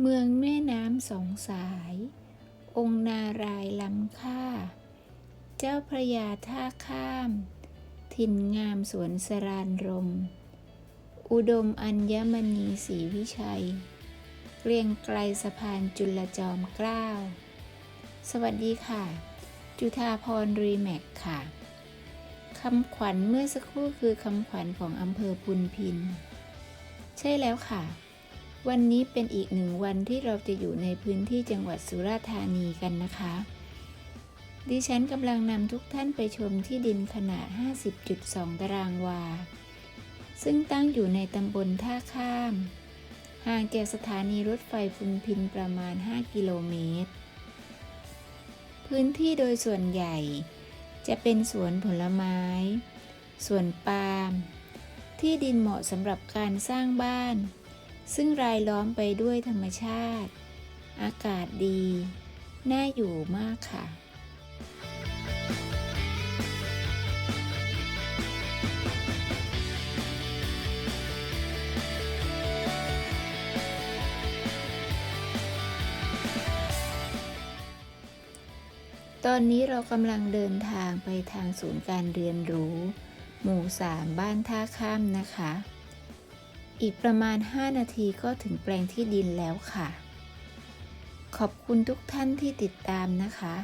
เมืองแม่น้ำสองสาย องค์นารายล้ำค่า เจ้าพระยาท่าข้าม ถิ่นงามสวนสรานรม อุดมอัญมณีศรีวิชัย เรียงไกลสะพานจุลจอมเกล้า สวัสดีค่ะ จุธาพรรีแมกค่ะคำขวัญเมื่อสักครู่คือคำขวัญของอำเภอพุนพิน ใช่แล้วค่ะ วันนี้เป็นอีกหนึ่งวันที่เราจะอยู่ในพื้นที่จังหวัดสุราษฎร์ธานีกันนะคะ ดิฉันกำลังนำทุกท่านไปชมที่ดินขนาด 50.2 ตารางวา ซึ่งตั้งอยู่ในตำบลท่าข้าม ห่างจากสถานีรถไฟพุนพินประมาณ 5 กิโลเมตร พื้นที่โดยส่วนใหญ่ จะเป็นสวนผลไม้ สวนปาล์ม ที่ดินเหมาะสำหรับการสร้างบ้าน ซึ่งรายล้อมไปด้วยธรรมชาติ อากาศดี น่าอยู่มากค่ะ ตอนนี้เรากำลังเดินทางไปทางศูนย์การเรียนรู้ หมู่ 3 บ้านท่าข้ามนะคะ อีกประมาณ 5 นาทีก็ถึงแปลงที่ดินแล้วค่ะ ขอบคุณทุกท่านที่ติดตามนะคะ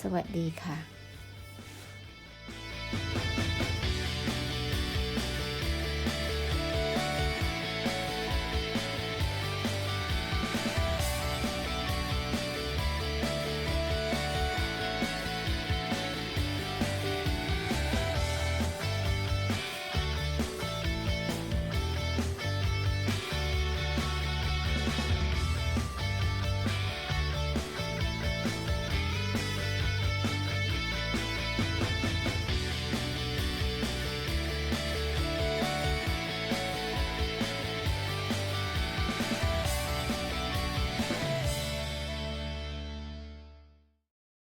สวัสดีค่ะ